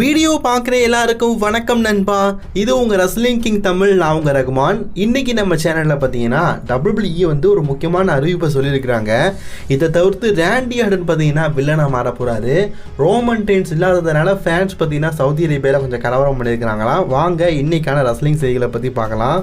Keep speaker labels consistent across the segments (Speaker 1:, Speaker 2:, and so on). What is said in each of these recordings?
Speaker 1: Video பார்க்குற எல்லாருக்கும் வணக்கம் நண்பா. இது உங்கள் ரஸ்லிங் கிங் தமிழ் நான் உங்கள் ரகுமான். இன்னைக்கு நம்ம சேனலில் பார்த்தீங்கன்னா டபிள்யூஇ வந்து ஒரு முக்கியமான அறிவிப்பை சொல்லியிருக்கிறாங்க. இதை தவிர்த்து ரேண்டி ஆர்டன் பார்த்தீங்கன்னா வில்லனாக மாற போகிறாரு ரோமன் டென்ஸ் இல்லாததுனால ஃபேன்ஸ் பார்த்தீங்கன்னா சவுதி அரேபியாவில் கொஞ்சம் கலவரம் பண்ணியிருக்கிறாங்களாம். வாங்க இன்னைக்கான ரஸ்லிங் செய்திகளை பற்றி பார்க்கலாம்.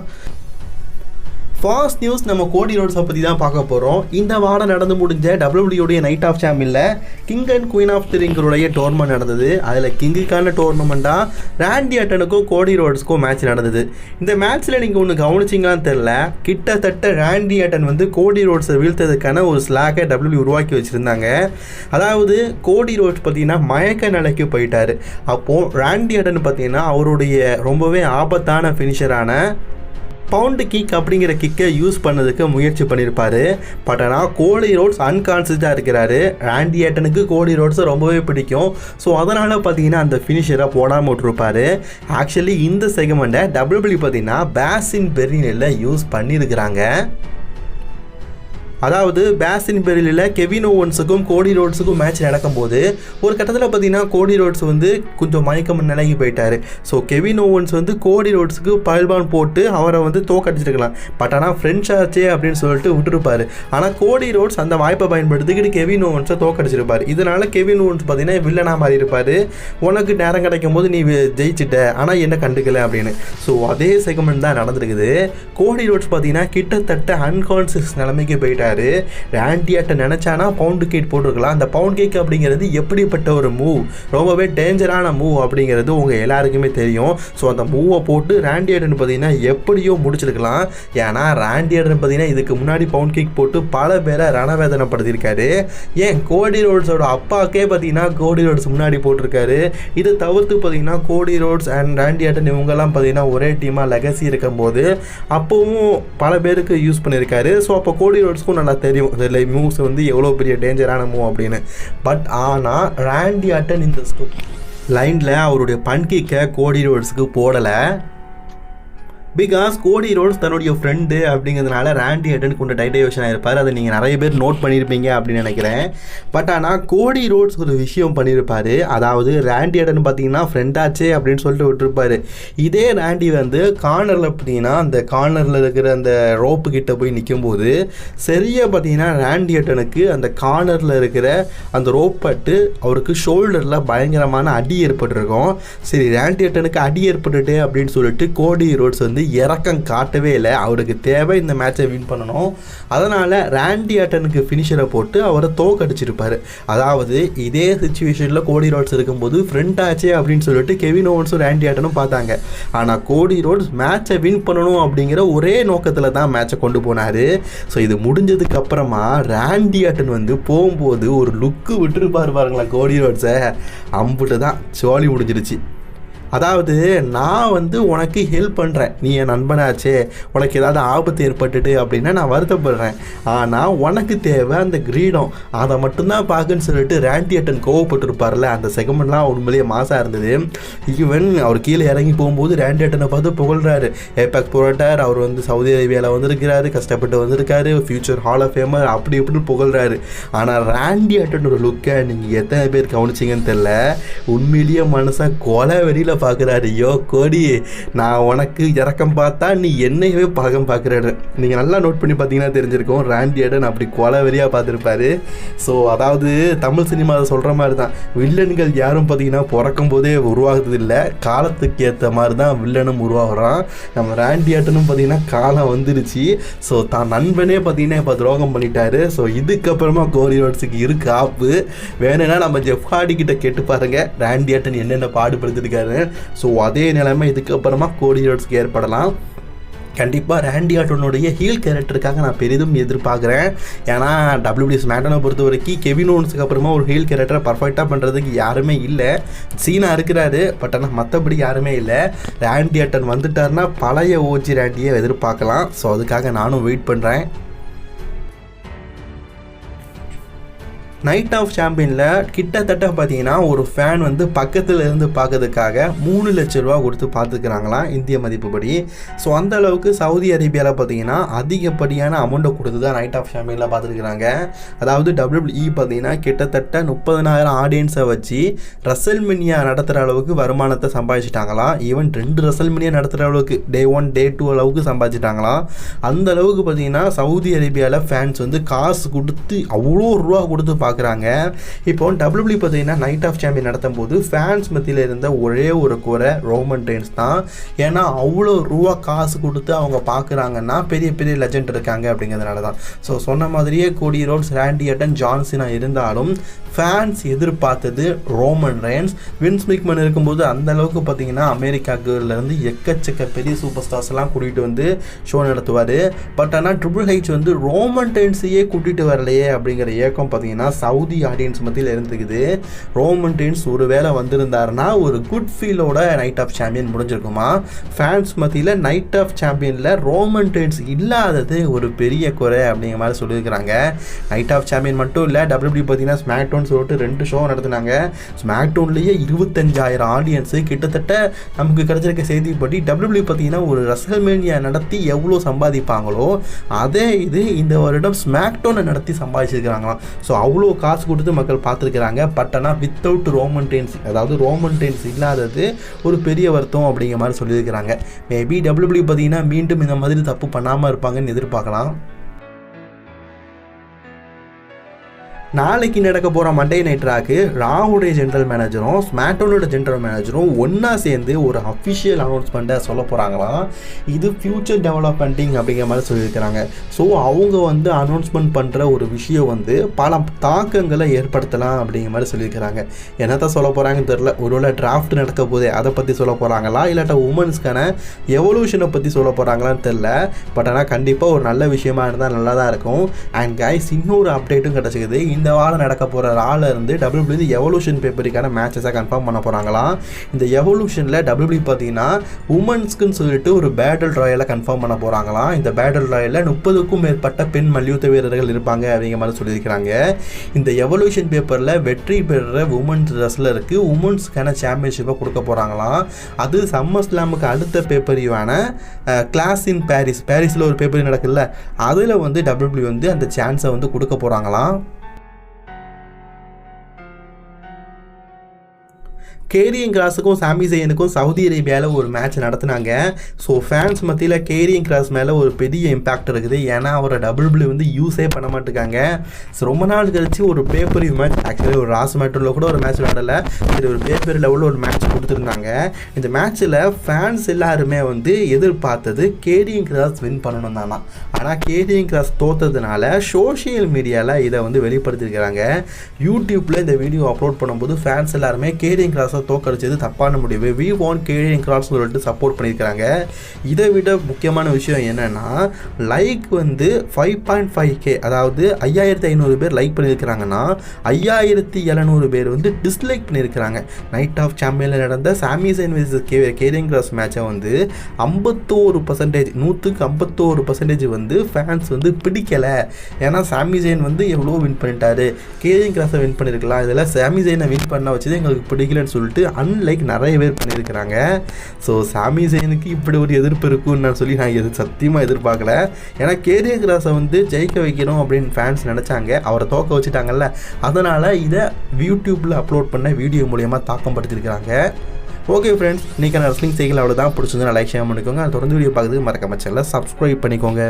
Speaker 1: ஃபாஸ்ட் நியூஸ் நம்ம கோடி ரோட்ஸை பற்றி தான் பார்க்க போகிறோம் இந்த வாரம் நடந்து முடிஞ்ச டபிள்யூடியோடைய நைட் ஆஃப் சாம்பியனில் கிங் அண்ட் குயின் ஆஃப் திரிங்கருடைய டோர்னமெண்ட் நடந்தது. அதில் கிங்குக்கான டோர்னமெண்ட்டாக ராண்டி அட்டனுக்கும் கோடி ரோட்ஸ்க்கும் மேட்ச் நடந்தது. இந்த மேட்ச்சில் நீங்கள் ஒன்று கவனிச்சிங்களான்னு தெரில கிட்டத்தட்ட ராண்டி அட்டன் வந்து கோடி ரோட்ஸை வீழ்த்ததுக்கான ஒரு ஸ்லாக்கை டபிள்யூ உருவாக்கி வச்சுருந்தாங்க. அதாவது கோடி ரோட்ஸ் பார்த்தீங்கன்னா மயக்க நிலைக்கு போயிட்டார். அப்போது ராண்டி அட்டன் பார்த்தீங்கன்னா அவருடைய ரொம்பவே ஆபத்தான ஃபினிஷரான பவுண்டு கிக் அப்படிங்கிற கிக்கை யூஸ் பண்ணதுக்கு முயற்சி பண்ணியிருப்பார் பட் ஆனால் கோலி ரோட்ஸ் அன்கான்சியஸாக இருக்கிறாரு. ஆண்டி ஏட்டனுக்கு கோலி ரோட்ஸை ரொம்பவே பிடிக்கும். ஸோ அதனால் பார்த்தீங்கன்னா அந்த ஃபினிஷரை போடாமல் விட்டுருப்பார். ஆக்சுவலி இந்த செகமெண்ட்டை டபிள்யூபிள்யூ பார்த்தீங்கன்னா பேசின் பெர்னியில் யூஸ் பண்ணியிருக்கிறாங்க அதாவது பேசின் பெரிலில் கெவின் ஓவன்ஸுக்கும் கோடி ரோட்ஸுக்கும் மேட்ச் நடக்கும்போது ஒரு கட்டத்தில் பார்த்தீங்கன்னா கோடி ரோட்ஸ் வந்து கொஞ்சம் மயக்கம் நிலைக்கு போயிட்டார். ஸோ கெவின் ஓவன்ஸ் வந்து கோடி ரோட்ஸுக்கு பல்பான் போட்டு அவரை வந்து தோக்கடிச்சிருக்கலாம். பட் ஆனால் ஃப்ரெண்ட்ஸ் ஆச்சே அப்படின்னு சொல்லிட்டு விட்டுருப்பாரு. ஆனால் கோடி ரோட்ஸ் அந்த வாய்ப்பை பயன்படுத்திக்கிட்டு கெவின் ஓவன்ஸை தோக்கடிச்சிருப்பார். இதனால் கெவின் ஓவன்ஸ் பார்த்தீங்கன்னா வில்லனாக மாறி இருப்பார் உனக்கு நேரம் கிடைக்கும் போது நீ ஜெயிச்சிட்ட. ஆனால் என்ன கண்டுக்கல அப்படின்னு. ஸோ அதே செகமெண்ட் தான் நடந்திருக்குது. கோடி ரோட்ஸ் பார்த்தீங்கன்னா கிட்டத்தட்ட அன்கான்சியஸ் நிலைமைக்கு போயிட்டார். ரேண்டியாட்ட நினச்சானா பவுண்டு கேக் போட்டிருக்கலாம். அந்த பவுண்ட் கேக் அப்படிங்கிறது எப்படிப்பட்ட ஒரு மூவ் ரொம்பவே டேஞ்சரான மூவ் அப்படிங்கிறது உங்கள் எல்லாருக்குமே தெரியும். ஸோ அந்த மூவை போட்டு ரேண்டியாட்டன் பார்த்தீங்கன்னா எப்படியோ முடிச்சிருக்கலாம். ஏன்னா ரேண்டியாட்டன் பார்த்தீங்கன்னா இதுக்கு முன்னாடி பவுண்ட் கேக் போட்டு பல பேரை ரணவேதனைப்படுத்தியிருக்காரு. ஏன்? கோடி ரோட்ஸோட அப்பாக்கே பார்த்தீங்கன்னா கோடி ரோட்ஸ் முன்னாடி போட்டிருக்காரு. இதை தவிர்த்து பார்த்தீங்கன்னா கோடி ரோட்ஸ் அண்ட் ரேண்டியாட்டன் இவங்கெல்லாம் பார்த்தீங்கன்னா ஒரே டீமாக லெகசி இருக்கும்போது அப்போவும் பல பேருக்கு யூஸ் பண்ணியிருக்காரு. ஸோ அப்போ கோடி ரோட்ஸ்க்கும் நல்லா தெரியும். இதில் மூவ்ஸ் வந்து எவ்வளோ பெரிய டேஞ்சரான மூவ் அப்படின்னு. பட் ஆனால் ரேண்டி அட்டன் இந்த லைனில் அவருடைய பன்கிக்கை கோடி ரோட்ஸுக்கு போடலை. பிகாஸ் கோடி ரோட்ஸ் தன்னுடைய ஃப்ரெண்டு அப்படிங்கிறதுனால ரேண்டி அட்டன் கொண்ட டைடைவேஷன் ஆயிருப்பார். அதை நீங்கள் நிறைய பேர் நோட் பண்ணியிருப்பீங்க அப்படின்னு நினைக்கிறேன். பட் ஆனால் கோடி ரோட்ஸ் ஒரு விஷயம் பண்ணியிருப்பார் அதாவது ரேண்டி அட்டன் பார்த்தீங்கன்னா ஃப்ரெண்டாச்சே அப்படின்னு சொல்லிட்டு விட்டுருப்பாரு. இதே ரேண்டி வந்து கார்னரில் பார்த்தீங்கன்னா அந்த கார்னரில் இருக்கிற அந்த ரோப்பு கிட்ட போய் நிற்கும்போது சரியாக பார்த்தீங்கன்னா ரேண்டி அட்டனுக்கு அந்த கார்னரில் இருக்கிற அந்த ரோப் பட்டு அவருக்கு ஷோல்டரில் பயங்கரமான அடி ஏற்பட்டிருக்கும். சரி ரேண்டி அட்டனுக்கு அடி ஏற்பட்டுட்டே அப்படின்னு சொல்லிட்டு கோடி ரோட்ஸ் வந்து வந்து இறக்கம் காட்டவே இல்லை. அவருக்கு தேவை இந்த மேட்சை வின் பண்ணணும். அதனால் ரேண்டி அட்டனுக்கு ஃபினிஷரை போட்டு அவரை தோக்கடிச்சிருப்பார் அதாவது இதே சுச்சுவேஷனில் கோடி ரோட்ஸ் இருக்கும்போது ஃப்ரெண்ட் ஆச்சே அப்படின்னு சொல்லிட்டு கெவின் ஓவன்ஸும் ரேண்டி ஆட்டனும் பார்த்தாங்க. ஆனால் கோடி ரோட்ஸ் மேட்சை வின் பண்ணணும் அப்படிங்கிற ஒரே நோக்கத்தில் தான் மேட்சை கொண்டு போனார். ஸோ இது முடிஞ்சதுக்கு அப்புறமா ரேண்டி ஆட்டன் வந்து போகும்போது ஒரு லுக்கு விட்டுருப்பாரு பாருங்களா கோடி ரோட்ஸை அம்புட்டு தான் சோழி முடிஞ்சிடுச்சு அதாவது நான் வந்து உனக்கு ஹெல்ப் பண்ணுறேன் நீ என் நண்பனாச்சே உனக்கு ஏதாவது ஆபத்து ஏற்பட்டுட்டு அப்படின்னா நான் வருத்தப்படுறேன். ஆனால் உனக்கு தேவை அந்த கிரீடம். அதை மட்டும்தான் பார்க்குன்னு சொல்லிட்டு ரேண்டி அட்டன் கோவப்பட்டிருப்பார்ல அந்த செகமெண்ட்லாம் உண்மையிலேயே மாசாக இருந்தது. ஈவன் அவர் கீழே இறங்கி போகும்போது ரேண்டி அட்டனை பார்த்து புகழ்கிறாரு ஏபேக் புரோட்டார் அவர் வந்து சவுதி அரேபியாவில் வந்திருக்கிறாரு கஷ்டப்பட்டு வந்திருக்காரு ஃபியூச்சர் ஹால் ஆஃப் ஃபேமர் அப்படி இப்படின்னு புகழ்கிறாரு ஆனால் ரேண்டி அட்டனோட லுக்கை நீங்கள் எத்தனை பேர் கவனிச்சிங்கன்னு தெரில உண்மையிலேயே மனசாக கொலை வெளியில் பார்க்குறாரு ஐயோ கோடி நான் உனக்கு இறக்கம் பார்த்தா நீ என்னையவே பகம் பார்க்குறாரு நீங்கள் நல்லா நோட் பண்ணி பார்த்தீங்கன்னா தெரிஞ்சிருக்கும். ராண்டியடன் அப்படி கொலை வெறியாக பார்த்துருப்பாரு. ஸோ அதாவது தமிழ் சினிமாவில் சொல்கிற மாதிரி தான் வில்லன்கள் யாரும் பார்த்தீங்கன்னா பிறக்கும் போதே உருவாகுறது இல்லை. காலத்துக்கு ஏற்ற மாதிரி தான் வில்லனும் உருவாகிறான். நம்ம ராண்டி பார்த்தீங்கன்னா காலம் வந்துருச்சு. ஸோ தான் நண்பனே பார்த்தீங்கன்னா இப்போ துரோகம் பண்ணிட்டாரு. ஸோ இதுக்கப்புறமா கோரி ரோட்ஸுக்கு இருக்கு ஆப்பு. வேணும்னா நம்ம ஜெஃபாடி கிட்ட கேட்டு பாருங்க ராண்டியாட்டன் என்னென்ன பாடுபடுத்திருக்காரு ஸோ அதே நிலைமை இதுக்கப்புறமா கோடி ரோட்ஸ்க்கு ஏற்படலாம். கண்டிப்பாக ரேண்டி ஆட்டோனுடைய ஹீல் கேரக்டருக்காக நான் பெரிதும் எதிர்பார்க்குறேன். ஏன்னா டபிள்யூபிஎஸ் மேட்டனை பொறுத்த வரைக்கும் கெவின் ஓன்ஸுக்கு அப்புறமா ஒரு ஹீல் கேரக்டரை பர்ஃபெக்டாக பண்ணுறதுக்கு யாருமே இல்லை. சீனா இருக்கிறாரு பட் ஆனால் மற்றபடி யாருமே இல்லை. ரேண்டி ஆட்டன் வந்துட்டாருன்னா பழைய ஓஜி ரேண்டியை எதிர்பார்க்கலாம். ஸோ அதுக்காக நானும் வெயிட் பண்ணுறேன் நைட் ஆஃப் சாம்பியனில் கிட்டத்தட்ட பார்த்தீங்கன்னா ஒரு ஃபேன் வந்து பக்கத்தில் இருந்து பார்க்கறதுக்காக மூணு லட்ச ரூபா கொடுத்து பார்த்துக்கிறாங்களாம் இந்திய மதிப்புப்படி. ஸோ அந்த அளவுக்கு சவுதி அரேபியாவில் பார்த்தீங்கன்னா அதிகப்படியான அமௌண்ட்டை கொடுத்து தான் நைட் ஆஃப் சாம்பியனில் பார்த்துருக்குறாங்க. அதாவது டபிள்யூபிள்இ பார்த்தீங்கன்னா கிட்டத்தட்ட முப்பதனாயிரம் ஆடியன்ஸை வச்சு ரசல்மினியா நடத்துகிற அளவுக்கு வருமானத்தை சம்பாதிச்சிட்டாங்களாம். ஈவன் ரெண்டு ரசல்மினியா நடத்துகிற அளவுக்கு டே ஒன் டே டூ அளவுக்கு சம்பாதிச்சிட்டாங்களாம். அந்த அளவுக்கு பார்த்தீங்கன்னா சவுதி அரேபியாவில் ஃபேன்ஸ் வந்து காசு கொடுத்து அவ்வளோ ரூபா கொடுத்து பார்க்குறாங்க. இப்போ டபிள்யூபிள்யூ பார்த்தீங்கன்னா நைட் ஆஃப் சாம்பியன் நடத்தும் போது ஃபேன்ஸ் மத்தியில் இருந்த ஒரே ஒரு குறை ரோமன் ரெயின்ஸ் தான். ஏன்னா அவ்வளோ ரூபா காசு கொடுத்து அவங்க பார்க்குறாங்கன்னா பெரிய பெரிய லெஜண்ட் இருக்காங்க அப்படிங்கிறதுனால தான். ஸோ சொன்ன மாதிரியே Cody Rhodes Randy Orton John Cena இருந்தாலும் ஃபேன்ஸ் எதிர்பார்த்தது ரோமன் ரெயின்ஸ் வின்ஸ் மிக்மன் இருக்கும்போது அந்த அளவுக்கு பார்த்தீங்கன்னா அமெரிக்காக்குலேருந்து எக்கச்சக்க பெரிய சூப்பர் ஸ்டார்ஸ் எல்லாம் கூட்டிகிட்டு வந்து ஷோ நடத்துவார். பட் ஆனால் ட்ரிபிள் ஹைச் வந்து ரோமன் டென்ஸையே கூட்டிகிட்டு வரலையே அப்படிங்கிற ஏக்கம் பார்த்தீங்கன்னா சவுதி ஆடியன்ஸ் மத்தியில் இருந்துக்குது. ரோமன் டென்ஸ் ஒரு வேளை வந்திருந்தாருன்னா ஒரு குட் ஃபீலோட நைட் ஆஃப் சாம்பியன் முடிஞ்சிருக்குமா? ஃபேன்ஸ் மத்தியில் நைட் ஆஃப் சாம்பியனில் ரோமன் டென்ஸ் இல்லாதது ஒரு பெரிய குறை அப்படிங்கிற மாதிரி சொல்லியிருக்கிறாங்க. நைட் ஆஃப் சாம்பியன் மட்டும் இல்லை டபிள்யூபி பார்த்தீங்கன்னா ஸ்மாக் டவுன் சொல்லிட்டு ரெண்டு ஷோ நடத்துனாங்க. ஸ்மாக் டவுன்லேயே இருபத்தஞ்சாயிரம் ஆடியன்ஸு கிட்டத்தட்ட நமக்கு கிடைச்சிருக்க செய்திப்படி டபிள்யூபி பார்த்தீங்கன்னா ஒரு ரசல்மேனியா நடத்தி எவ்வளோ சம்பாதிப்பாங்களோ அதே இது இந்த வருடம் ஸ்மாக் டவுனை நடத்தி சம்பாதிச்சிருக்கிறாங்களாம். ஸோ அவ்வளோ காசு கொடுத்து மக்கள் பார்த்துருக்குறாங்க. பட் ஆனால் வித்தவுட் ரோமன் டென்ஸ் அதாவது ரோமன் டென்ஸ் இல்லாதது ஒரு பெரிய வருத்தம் அப்படிங்கிற மாதிரி சொல்லியிருக்கிறாங்க. மேபி டபிள்யூபிள்யூ பார்த்தீங்கன்னா மீண்டும் இந்த மாதிரி தப்பு பண்ணாமல் இருப்பாங்கன்னு எதிர்பார்க்கலாம். நாளைக்கு நடக்க போகிற மண்டே நைட் ராக்கு ராவுடைய ஜென்ரல் மேனேஜரும் ஸ்மாக்டவுனோட ஜென்ரல் மேனேஜரும் ஒன்றா சேர்ந்து ஒரு அஃபிஷியல் அனௌன்ஸ்மெண்ட்டை சொல்ல போகிறாங்களாம் இது ஃப்யூச்சர் டெவலப்மெண்ட்டிங் அப்படிங்கிற மாதிரி சொல்லியிருக்கிறாங்க. ஸோ அவங்க வந்து அனௌன்ஸ்மெண்ட் பண்ணுற ஒரு விஷயம் வந்து பல தாக்கங்களை ஏற்படுத்தலாம் அப்படிங்கிற மாதிரி சொல்லியிருக்கிறாங்க. என்னத்தான் சொல்ல போகிறாங்கன்னு தெரில ஒருவேளை டிராஃப்ட் நடக்க போதே அதை பற்றி சொல்ல போகிறாங்களா இல்லாட்டா உமன்ஸ்க்கான எவல்யூஷனை பற்றி சொல்ல போகிறாங்களான்னு தெரில பட் ஆனால் கண்டிப்பாக ஒரு நல்ல விஷயமா இருந்தால் நல்லா தான் இருக்கும். அண்ட் கைஸ் இன்னொரு அப்டேட்டும் கிடச்சிக்குது. இந்த வாரம் நடக்க போகிற ரால இருந்து டபிள்யூபிள்யூ எவல்யூஷன் பேப்பருக்கான மேட்சஸாக கன்ஃபார்ம் பண்ண போகிறாங்களாம் இந்த எவல்யூஷனில் டபிள்யூபிள்யூ பார்த்தீங்கன்னா உமன்ஸ்க்குன்னு சொல்லிட்டு ஒரு பேட்டில் ராயலை கன்ஃபார்ம் பண்ண போகிறாங்களாம் இந்த பேட்டில் ராயலில் முப்பதுக்கும் மேற்பட்ட பெண் மல்யுத்த வீரர்கள் இருப்பாங்க அப்படிங்கிற மாதிரி சொல்லியிருக்கிறாங்க. இந்த எவல்யூஷன் பேப்பரில் வெற்றி பெறுற உமன்ஸ் ரெஸ்லருக்கு உமன்ஸ்க்கான சாம்பியன்ஷிப்பை கொடுக்க போகிறாங்களாம் அது சம்மர் ஸ்லாமுக்கு அடுத்த பேப்பரியான கிளாஸ் இன் பாரிஸ் பாரிஸில் ஒரு பேப்பரி நடக்குல்ல அதில் வந்து டபிள்யூபிள்யூ வந்து அந்த சான்ஸை வந்து கொடுக்க போகிறாங்களாம் கேரியன் கிராஸுக்கும் சாமி ஜெயனுக்கும் சவுதி அரேபியாவில் ஒரு மேட்ச் நடத்துனாங்க. ஸோ ஃபேன்ஸ் மத்தியில் கேரியன் கிராஸ் மேலே ஒரு பெரிய இம்பாக்ட் இருக்குது. ஏன்னா அவரை டபுள் பிளி வந்து யூஸே பண்ண மாட்டேங்காங்க ஸோ ரொம்ப நாள் கழிச்சு ஒரு பேப்பர் மேட்ச் ஆக்சுவலி ஒரு ராஸ் மேட்டரில் கூட ஒரு மேட்ச் விளாடலை சரி ஒரு பேப்பர் லெவலில் ஒரு மேட்ச் கொடுத்துருந்தாங்க. இந்த மேட்ச்சில் ஃபேன்ஸ் எல்லாருமே வந்து எதிர்பார்த்தது கேரியன் கிராஸ் வின் பண்ணணும் தானா? ஆனால் கேரியன் கிராஸ் தோத்ததுனால சோஷியல் மீடியாவில் இதை வந்து வெளிப்படுத்தியிருக்கிறாங்க. யூடியூப்பில் இந்த வீடியோ அப்லோட் பண்ணும்போது ஃபேன்ஸ் எல்லாருமே கேரியன் கிராஸை தோக்கடிச்சது தப்பான முடிவு? வி வான் கேரியின் கிராஸ் சொல்லிட்டு சப்போர்ட் பண்ணியிருக்கிறாங்க இதை விட முக்கியமான விஷயம் என்னென்னா லைக் வந்து ஃபைவ் பாயிண்ட் ஃபைவ் கே அதாவது ஐயாயிரத்தி ஐநூறு பேர் லைக் பண்ணியிருக்கிறாங்கன்னா ஐயாயிரத்தி எழுநூறு பேர் வந்து டிஸ்லைக் பண்ணியிருக்கிறாங்க நைட் ஆஃப் சாம்பியனில் நடந்த சாமி சைன் வர்சஸ் கே கேரியன் கிராஸ் மேட்சை வந்து ஐம்பத்தோரு பர்சன்டேஜ் நூற்றுக்கு ஐம்பத்தோரு பர்சன்டேஜ் வந்து ஃபேன்ஸ் வந்து பிடிக்கலை. ஏன்னா சாமி ஜெயின் வந்து எவ்வளோ வின் பண்ணிட்டாரு. கேரியன் கிராஸை வின் பண்ணியிருக்கலாம் இதில் சாமி ஜெயினை வின் பண்ண வச்சது எங்களுக்கு பிடிக்கலன்னு சொல்லிட்டு அன்லைக் நிறைய பேர் பண்ணியிருக்கிறாங்க. ஸோ சாமி சேனுக்கு இப்படி ஒரு எதிர்ப்பு இருக்குன்னு நான் சொல்லி நான் எது சத்தியமாக எதிர்பார்க்கல. ஏன்னா கேரிய கிராஸை வந்து ஜெயிக்க வைக்கணும் அப்படின்னு ஃபேன்ஸ் நினச்சாங்க. அவரை தோக்க வச்சுட்டாங்கல்ல. அதனால் இதை யூடியூப்பில் அப்லோட் பண்ண வீடியோ மூலியமாக தாக்கம் படுத்திருக்கிறாங்க ஓகே ஃப்ரெண்ட்ஸ் இன்றைக்கான ரெஸ்லிங் செய்கள் அவ்வளோதான் பிடிச்சிருந்தா லைக் ஷேர் பண்ணிக்கோங்க. அது தொடர்ந்து வீடியோ பார்க்குறதுக்கு மறக்காம சப்ஸ்கிரைப் பண்ணிக்கோங்க.